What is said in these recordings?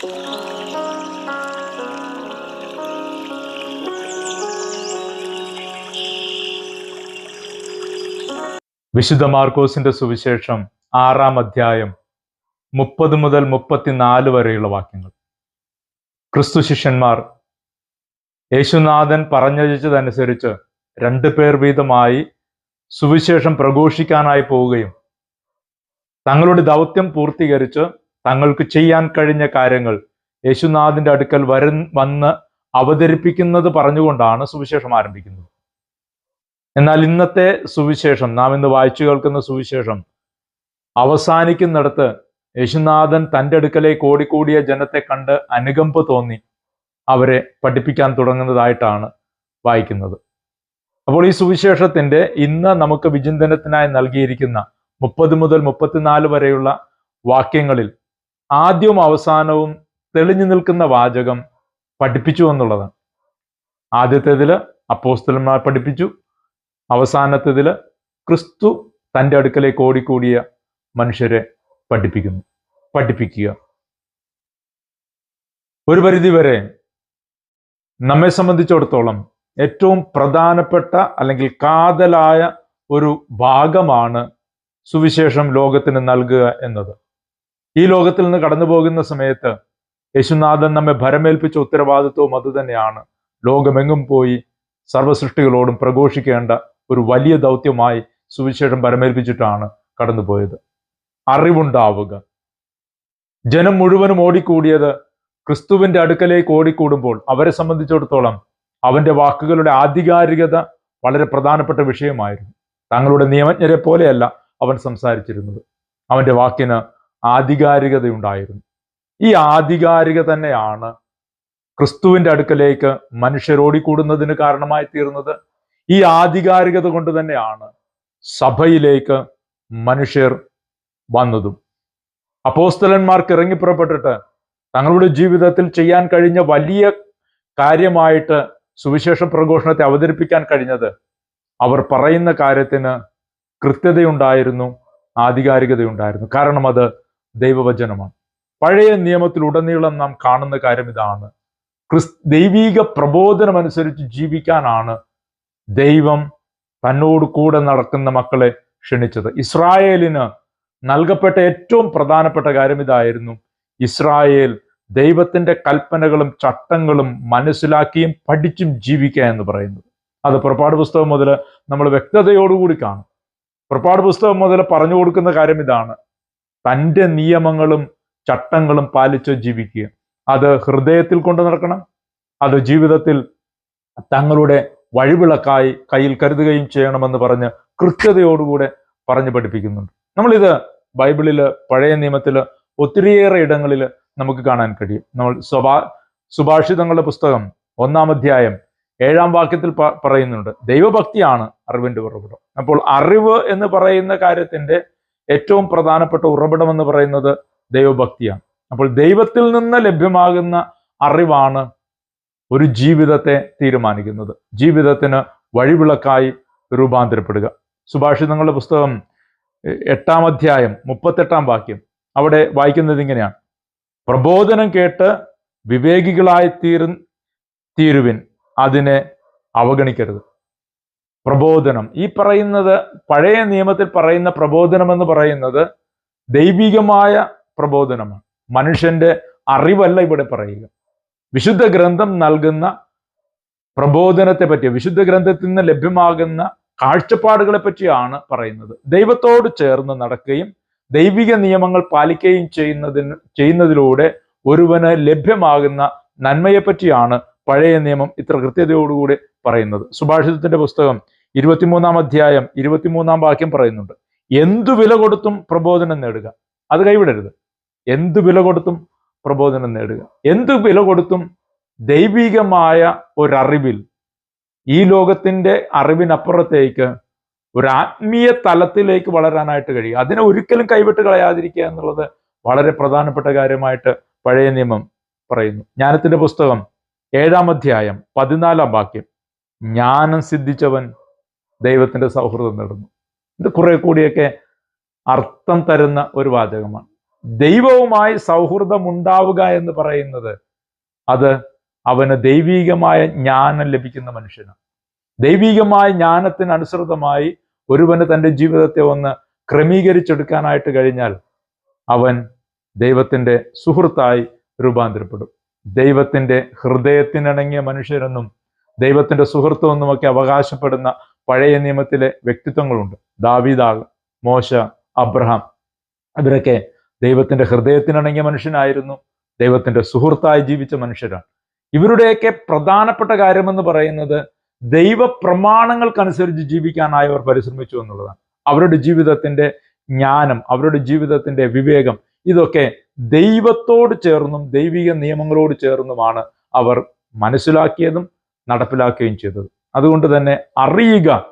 വിശുദ്ധ മാർക്കോസിന്റെ സുവിശേഷം ആറാം അധ്യായം മുപ്പത് മുതൽ മുപ്പത്തിനാല് വരെയുള്ള വാക്യങ്ങൾ. ക്രിസ്തു ശിഷ്യന്മാർ യേശുനാഥൻ പറഞ്ഞയച്ചതനുസരിച്ച് രണ്ടു പേർ വീതമായി സുവിശേഷം പ്രഘോഷിക്കാനായി പോവുകയും തങ്ങളുടെ ദൗത്യം പൂർത്തീകരിച്ച് തങ്ങൾക്ക് ചെയ്യാൻ കഴിഞ്ഞ കാര്യങ്ങൾ യേശുനാഥിന്റെ അടുക്കൽ വര വന്ന് അവതരിപ്പിക്കുന്നത് പറഞ്ഞുകൊണ്ടാണ് സുവിശേഷം ആരംഭിക്കുന്നത്. എന്നാൽ ഇന്നത്തെ സുവിശേഷം നാം ഇന്ന് വായിച്ചു കേൾക്കുന്ന സുവിശേഷം അവസാനിക്കുന്നിടത്ത് യേശുനാഥൻ തന്റെ അടുക്കലേക്ക് ഓടിക്കൂടിയ ജനത്തെ കണ്ട് അനുകമ്പ തോന്നി അവരെ പഠിപ്പിക്കാൻ തുടങ്ങുന്നതായിട്ടാണ് വായിക്കുന്നത്. അപ്പോൾ ഈ സുവിശേഷത്തിന്റെ ഇന്ന് നമുക്ക് വിചിന്തനത്തിനായി നൽകിയിരിക്കുന്ന മുപ്പത് മുതൽ മുപ്പത്തിനാല് വരെയുള്ള വാക്യങ്ങളിൽ ആദ്യവും അവസാനവും തെളിഞ്ഞു നിൽക്കുന്ന വാചകം പഠിപ്പിച്ചു എന്നുള്ളതാണ് ആദ്യത്തേതിൽ അപ്പോസ്തലന്മാർ പഠിപ്പിച്ചു. അവസാനത്തേതിൽ ക്രിസ്തു തന്റെ അടുക്കലേക്ക് ഓടിക്കൂടിയ മനുഷ്യരെ പഠിപ്പിക്കുന്നു പഠിപ്പിക്കുക. ഒരു പരിധി വരെ നമ്മെ സംബന്ധിച്ചിടത്തോളം ഏറ്റവും പ്രധാനപ്പെട്ട അല്ലെങ്കിൽ കാതലായ ഒരു ഭാഗമാണ് സുവിശേഷം ലോകത്തിന് നൽകുക എന്നത്. ഈ ലോകത്തിൽ നിന്ന് കടന്നു പോകുന്ന സമയത്ത് യേശുനാഥൻ നമ്മെ ഭരമേൽപ്പിച്ച ഉത്തരവാദിത്വവും അതുതന്നെയാണ് ലോകമെങ്ങും പോയി സർവസൃഷ്ടികളോടും പ്രഘോഷിക്കേണ്ട ഒരു വലിയ ദൗത്യമായി സുവിശേഷം പരമേൽപ്പിച്ചിട്ടാണ് കടന്നുപോയത്. അറിവുണ്ടാവുക. ജനം മുഴുവനും ഓടിക്കൂടിയത് ക്രിസ്തുവിന്റെ അടുക്കലേക്ക് ഓടിക്കൂടുമ്പോൾ അവരെ സംബന്ധിച്ചിടത്തോളം അവന്റെ വാക്കുകളുടെ ആധികാരികത വളരെ പ്രധാനപ്പെട്ട വിഷയമായിരുന്നു. തങ്ങളുടെ നിയമജ്ഞരെ പോലെയല്ല അവൻ സംസാരിച്ചിരുന്നത്. അവന്റെ വാക്കിന് ആധികാരികതയുണ്ടായിരുന്നു. ഈ ആധികാരിക തന്നെയാണ് ക്രിസ്തുവിന്റെ അടുക്കലേക്ക് മനുഷ്യരോടിക്കൂടുന്നതിന് കാരണമായി തീർന്നത്. ഈ ആധികാരികത കൊണ്ട് തന്നെയാണ് സഭയിലേക്ക് മനുഷ്യർ വന്നതും. അപ്പോസ്തലന്മാർക്ക് ഇറങ്ങിപ്പുറപ്പെട്ടിട്ട് തങ്ങളുടെ ജീവിതത്തിൽ ചെയ്യാൻ കഴിഞ്ഞ വലിയ കാര്യമായിട്ട് സുവിശേഷ പ്രഘോഷണത്തെ അവതരിപ്പിക്കാൻ കഴിഞ്ഞത് അവർ പറയുന്ന കാര്യത്തിന് കൃത്യതയുണ്ടായിരുന്നു ആധികാരികതയുണ്ടായിരുന്നു. കാരണം അത് ദൈവവചനമാണ്. പഴയ നിയമത്തിലുടനീളം നാം കാണുന്ന കാര്യം ഇതാണ്. ക്രിസ് ദൈവീക പ്രബോധനമനുസരിച്ച് ജീവിക്കാനാണ് ദൈവം തന്നോട് കൂടെ നടക്കുന്ന മക്കളെ ക്ഷണിച്ചത്. ഇസ്രായേലിന് നൽകപ്പെട്ട ഏറ്റവും പ്രധാനപ്പെട്ട കാര്യം ഇതായിരുന്നു. ഇസ്രായേൽ ദൈവത്തിന്റെ കൽപ്പനകളും ചട്ടങ്ങളും മനസ്സിലാക്കിയും പഠിച്ചും ജീവിക്കുക എന്ന് പറയുന്നത്. അത് പുറപ്പാട് പുസ്തകം മുതൽ നമ്മൾ വ്യക്തതയോടുകൂടി കാണും. പുറപ്പാട് പുസ്തകം മുതൽ പറഞ്ഞു കൊടുക്കുന്ന കാര്യം ഇതാണ്. തന്റെ നിയമങ്ങളും ചട്ടങ്ങളും പാലിച്ച് ജീവിക്കുക. അത് ഹൃദയത്തിൽ കൊണ്ടു നടക്കണം. അത് ജീവിതത്തിൽ തങ്ങളുടെ വഴിവിളക്കായി കയ്യിൽ കരുതുകയും ചെയ്യണമെന്ന് പറഞ്ഞ് കൃത്യതയോടുകൂടെ പറഞ്ഞു പഠിപ്പിക്കുന്നുണ്ട്. നമ്മളിത് ബൈബിളിൽ പഴയ നിയമത്തിൽ ഒത്തിരിയേറെ ഇടങ്ങളിൽ നമുക്ക് കാണാൻ കഴിയും. നമ്മൾ സ്വഭാ സുഭാഷിതങ്ങളുടെ പുസ്തകം ഒന്നാം അധ്യായം ഏഴാം വാക്യത്തിൽ പറയുന്നുണ്ട്. ദൈവഭക്തിയാണ് അറിവിന്റെ ഉറവിടം അപ്പോൾ അറിവ് എന്ന് പറയുന്ന കാര്യത്തിന്റെ ഏറ്റവും പ്രധാനപ്പെട്ട ഉറവിടം എന്ന് പറയുന്നത് ദൈവഭക്തിയാണ്. അപ്പോൾ ദൈവത്തിൽ നിന്ന് ലഭ്യമാകുന്ന അറിവാണ് ഒരു ജീവിതത്തെ തീരുമാനിക്കുന്നത്. ജീവിതത്തിന് വഴിവിളക്കായി രൂപാന്തരപ്പെടുക. സുഭാഷിതങ്ങളുടെ പുസ്തകം എട്ടാം അധ്യായം മുപ്പത്തെട്ടാം വാക്യം അവിടെ വായിക്കുന്നത് ഇങ്ങനെയാണ്. പ്രബോധനം കേട്ട് വിവേകികളായി തീരു തീരുവിൻ അതിനെ അവഗണിക്കരുത്. പ്രബോധനം. ഈ പറയുന്നത് പഴയ നിയമത്തിൽ പറയുന്ന പ്രബോധനം എന്ന് പറയുന്നത് ദൈവികമായ പ്രബോധനമാണ്. മനുഷ്യന്റെ അറിവല്ല ഇവിടെ പറയുക. വിശുദ്ധ ഗ്രന്ഥം നൽകുന്ന പ്രബോധനത്തെ പറ്റി വിശുദ്ധ ഗ്രന്ഥത്തിൽ നിന്ന് ലഭ്യമാകുന്ന കാഴ്ചപ്പാടുകളെ പറ്റിയാണ് പറയുന്നത്. ദൈവത്തോട് ചേർന്ന് നടക്കുകയും ദൈവിക നിയമങ്ങൾ പാലിക്കുകയും ചെയ്യുന്നതിന് ചെയ്യുന്നതിലൂടെ ഒരുവന് ലഭ്യമാകുന്ന നന്മയെ പറ്റിയാണ് പഴയ നിയമം ഇത്ര കൃത്യതയോടുകൂടി പറയുന്നത്. സുഭാഷിതത്തിന്റെ പുസ്തകം ഇരുപത്തിമൂന്നാം അധ്യായം ഇരുപത്തിമൂന്നാം വാക്യം പറയുന്നുണ്ട്. എന്തു വില കൊടുത്തും പ്രബോധനം നേടുക. അത് കൈവിടരുത്. എന്തു വില കൊടുത്തും പ്രബോധനം നേടുക. എന്തു വില കൊടുത്തും ദൈവികമായ ഒരറിവിൽ ഈ ലോകത്തിന്റെ അറിവിനപ്പുറത്തേക്ക് ഒരു ആത്മീയ തലത്തിലേക്ക് വളരാനായിട്ട് കഴിയും അതിനെ ഒരിക്കലും കൈവിട്ട് കളയാതിരിക്കുക എന്നുള്ളത് വളരെ പ്രധാനപ്പെട്ട കാര്യമായിട്ട് പഴയ നിയമം പറയുന്നു. ജ്ഞാനത്തിന്റെ പുസ്തകം ഏഴാം അധ്യായം പതിനാലാം വാക്യം. ജ്ഞാനം സിദ്ധിച്ചവൻ ദൈവത്തിന്റെ സൗഹൃദം നേടുന്നു. ഇത് കുറെ കൂടിയൊക്കെ അർത്ഥം തരുന്ന ഒരു വാചകമാണ്. ദൈവവുമായി സൗഹൃദം ഉണ്ടാവുക എന്ന് പറയുന്നത് അത് അവന് ദൈവീകമായ ജ്ഞാനം ലഭിക്കുന്ന മനുഷ്യനാണ്. ദൈവീകമായ ജ്ഞാനത്തിന് അനുസൃതമായി ഒരുവന് തന്റെ ജീവിതത്തെ ഒന്ന് ക്രമീകരിച്ചെടുക്കാനായിട്ട് കഴിഞ്ഞാൽ അവൻ ദൈവത്തിന്റെ സുഹൃത്തായി രൂപാന്തരപ്പെടും. ദൈവത്തിന്റെ ഹൃദയത്തിനടങ്ങിയ മനുഷ്യരെന്നും ദൈവത്തിന്റെ സുഹൃത്തുമെന്നുമൊക്കെ അവകാശപ്പെടുന്ന പഴയ നിയമത്തിലെ വ്യക്തിത്വങ്ങളുണ്ട്. ദാവീദാഗ് മോശ അബ്രഹാം. ഇവരൊക്കെ ദൈവത്തിന്റെ ഹൃദയത്തിനടങ്ങിയ മനുഷ്യനായിരുന്നു. ദൈവത്തിന്റെ സുഹൃത്തായി ജീവിച്ച മനുഷ്യരാണ്. ഇവരുടെയൊക്കെ പ്രധാനപ്പെട്ട കാര്യമെന്ന് പറയുന്നത് ദൈവ പ്രമാണങ്ങൾക്കനുസരിച്ച് ജീവിക്കാനായി അവർ പരിശ്രമിച്ചു എന്നുള്ളതാണ്. അവരുടെ ജീവിതത്തിന്റെ ജ്ഞാനം അവരുടെ ജീവിതത്തിന്റെ വിവേകം ഇതൊക്കെ ദൈവത്തോട് ചേർന്നും ദൈവിക നിയമങ്ങളോട് ചേർന്നുമാണ് അവർ മനസ്സിലാക്കിയതും നടപ്പിലാക്കുകയും ചെയ്തത്. അതുകൊണ്ട് തന്നെ അറിയുക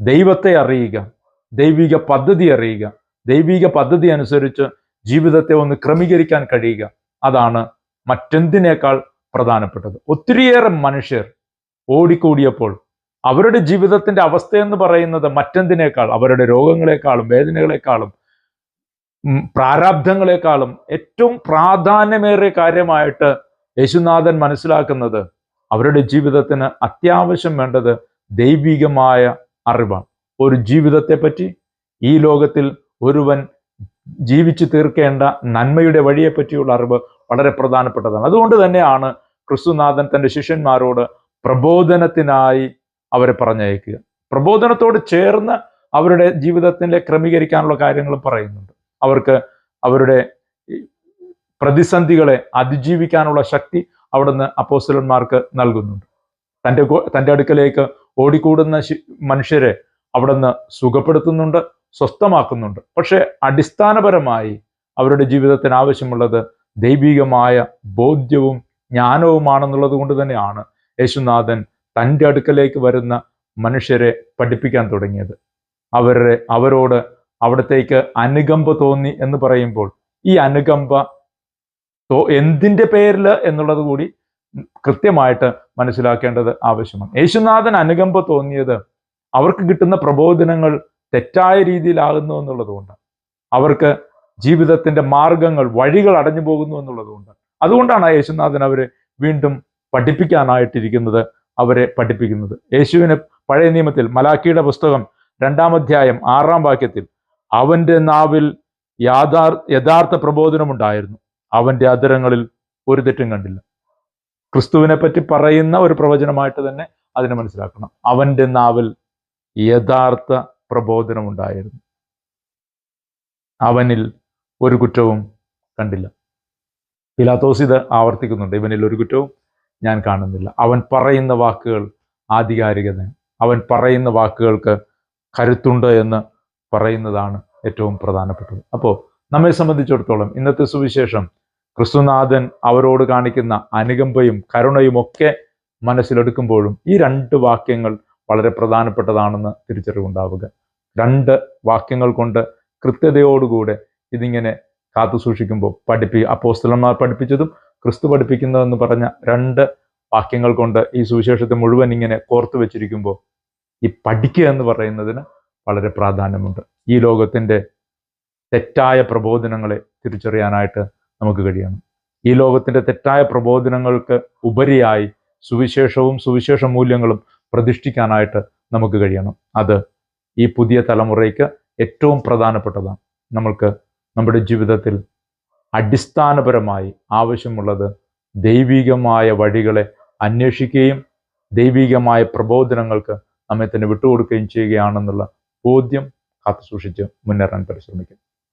ദൈവത്തെ അറിയുക ദൈവിക പദ്ധതി അറിയുക ദൈവിക പദ്ധതി അനുസരിച്ച് ജീവിതത്തെ ഒന്ന് ക്രമീകരിക്കാൻ കഴിയുക അതാണ് മറ്റെന്തിനേക്കാൾ പ്രധാനപ്പെട്ടത്. ഒത്തിരിയേറെ മനുഷ്യർ ഓടിക്കൂടിയപ്പോൾ അവരുടെ ജീവിതത്തിന്റെ അവസ്ഥയെന്ന് പറയുന്നത് മറ്റെന്തിനേക്കാൾ? അവരുടെ രോഗങ്ങളെക്കാളും വേദനകളെക്കാളും പ്രാരാബ്ധങ്ങളെക്കാളും ഏറ്റവും പ്രാധാന്യമേറിയ കാര്യമായിട്ട് യേശുനാഥൻ മനസ്സിലാക്കുന്നത് അവരുടെ ജീവിതത്തിന് അത്യാവശ്യം വേണ്ടത് ദൈവികമായ അറിവാണ്. ഒരു ജീവിതത്തെപ്പറ്റി ഈ ലോകത്തിൽ ഒരുവൻ ജീവിച്ചു തീർക്കേണ്ട നന്മയുടെ വഴിയെ പറ്റിയുള്ള അറിവ് വളരെ പ്രധാനപ്പെട്ടതാണ്. അതുകൊണ്ട് തന്നെയാണ് ക്രിസ്തുനാഥൻ തന്റെ ശിഷ്യന്മാരോട് പ്രബോധനത്തിനായി അവരെ പറഞ്ഞയക്കുക. പ്രബോധനത്തോട് ചേർന്ന് അവരുടെ ജീവിതത്തിന്റെ ക്രമീകരിക്കാനുള്ള കാര്യങ്ങൾ പറയുന്നുണ്ട്. അവർക്ക് അവരുടെ പ്രതിസന്ധികളെ അതിജീവിക്കാനുള്ള ശക്തി അവിടുന്ന് അപ്പോസ്റ്റലന്മാർക്ക് നൽകുന്നുണ്ട്. തന്റെ തന്റെ അടുക്കലേക്ക് ഓടിക്കൂടുന്ന മനുഷ്യരെ അവിടുന്ന് സുഖപ്പെടുത്തുന്നുണ്ട് സ്വസ്ഥമാക്കുന്നുണ്ട്. പക്ഷേ അടിസ്ഥാനപരമായി അവരുടെ ജീവിതത്തിന് ആവശ്യമുള്ളത് ദൈവികമായ ബോധ്യവും ജ്ഞാനവുമാണെന്നുള്ളത് കൊണ്ട് തന്നെയാണ് യേശുനാഥൻ തന്റെ അടുക്കലേക്ക് വരുന്ന മനുഷ്യരെ പഠിപ്പിക്കാൻ തുടങ്ങിയത്. അവരുടെ അവരോട് അവിടത്തേക്ക് അനുകമ്പ തോന്നി എന്ന് പറയുമ്പോൾ ഈ അനുകമ്പ തോ- എന്തിന്റെ പേരിൽ എന്നുള്ളത് കൂടി കൃത്യമായിട്ട് മനസ്സിലാക്കേണ്ടത് ആവശ്യമാണ്. യേശുനാഥൻ അനുകമ്പ തോന്നിയത് അവർക്ക് കിട്ടുന്ന പ്രബോധനങ്ങൾ തെറ്റായ രീതിയിലാകുന്നു എന്നുള്ളതുകൊണ്ട്. അവർക്ക് ജീവിതത്തിന്റെ മാർഗങ്ങൾ വഴികൾ അടഞ്ഞു പോകുന്നു എന്നുള്ളതുകൊണ്ട്. അതുകൊണ്ടാണ് യേശുനാഥൻ അവരെ വീണ്ടും പഠിപ്പിക്കാനായിട്ടിരിക്കുന്നത് അവരെ പഠിപ്പിക്കുന്നത്. യേശുവിന് പഴയ നിയമത്തിൽ മലാക്കിയുടെ പുസ്തകം രണ്ടാം അധ്യായം ആറാം വാക്യത്തിൽ അവന്റെ നാവിൽ യാഥാർ യഥാർത്ഥ പ്രബോധനമുണ്ടായിരുന്നു അവന്റെ അധരങ്ങളിൽ ഒരു തെറ്റും കണ്ടില്ല. ക്രിസ്തുവിനെ പറ്റി പറയുന്ന ഒരു പ്രവചനമായിട്ട് തന്നെ അതിനെ മനസ്സിലാക്കണം. അവന്റെ നാവിൽ യഥാർത്ഥ പ്രബോധനമുണ്ടായിരുന്നു അവനിൽ ഒരു കുറ്റവും കണ്ടില്ല. പിലാത്തോസ് ഇത് ആവർത്തിക്കുന്നുണ്ട്. ഇവനിൽ ഒരു കുറ്റവും ഞാൻ കാണുന്നില്ല. അവൻ പറയുന്ന വാക്കുകൾ ആധികാരികത അവൻ പറയുന്ന വാക്കുകൾക്ക് കരുത്തുണ്ട് എന്ന് പറയുന്നതാണ് ഏറ്റവും പ്രധാനപ്പെട്ടത്. അപ്പോൾ നമ്മെ സംബന്ധിച്ചിടത്തോളം ഇന്നത്തെ സുവിശേഷം ക്രിസ്തുനാഥൻ അവരോട് കാണിക്കുന്ന അനുകമ്പയും കരുണയും ഒക്കെ മനസ്സിലെടുക്കുമ്പോഴും ഈ രണ്ട് വാക്യങ്ങൾ വളരെ പ്രധാനപ്പെട്ടതാണെന്ന് തിരിച്ചറിവുണ്ടാവുക. രണ്ട് വാക്യങ്ങൾ കൊണ്ട് കൃത്യതയോടുകൂടെ ഇതിങ്ങനെ കാത്തു സൂക്ഷിക്കുമ്പോൾ പഠിപ്പി അപ്പോസ്തലന്മാർ പഠിപ്പിച്ചതും ക്രിസ്തു പഠിപ്പിക്കുന്നതെന്ന് പറഞ്ഞ രണ്ട് വാക്യങ്ങൾ കൊണ്ട് ഈ സുവിശേഷത്തെ മുഴുവൻ ഇങ്ങനെ കോർത്തു വെച്ചിരിക്കുമ്പോൾ ഈ പഠിക്കുക എന്ന് പറയുന്നതിന് വളരെ പ്രാധാന്യമുണ്ട്. ഈ ലോകത്തിന്റെ തെറ്റായ പ്രബോധനങ്ങളെ തിരിച്ചറിയാനായിട്ട് നമുക്ക് കഴിയണം. ഈ ലോകത്തിന്റെ തെറ്റായ പ്രബോധനങ്ങൾക്ക് ഉപരിയായി സുവിശേഷവും സുവിശേഷ മൂല്യങ്ങളും പ്രതിഷ്ഠിക്കാനായിട്ട് നമുക്ക് കഴിയണം. അത് ഈ പുതിയ തലമുറയ്ക്ക് ഏറ്റവും പ്രധാനപ്പെട്ടതാണ്. നമ്മൾക്ക് നമ്മുടെ ജീവിതത്തിൽ അടിസ്ഥാനപരമായി ആവശ്യമുള്ളത് ദൈവികമായ വഴികളെ അന്വേഷിക്കുകയും ദൈവികമായ പ്രബോധനങ്ങൾക്ക് നമ്മെ തന്നെ വിട്ടുകൊടുക്കുകയും ചെയ്യുകയാണെന്നുള്ള ബോധ്യം കാത്തു സൂക്ഷിച്ച് മുന്നേറാൻ പരിശ്രമിക്കും.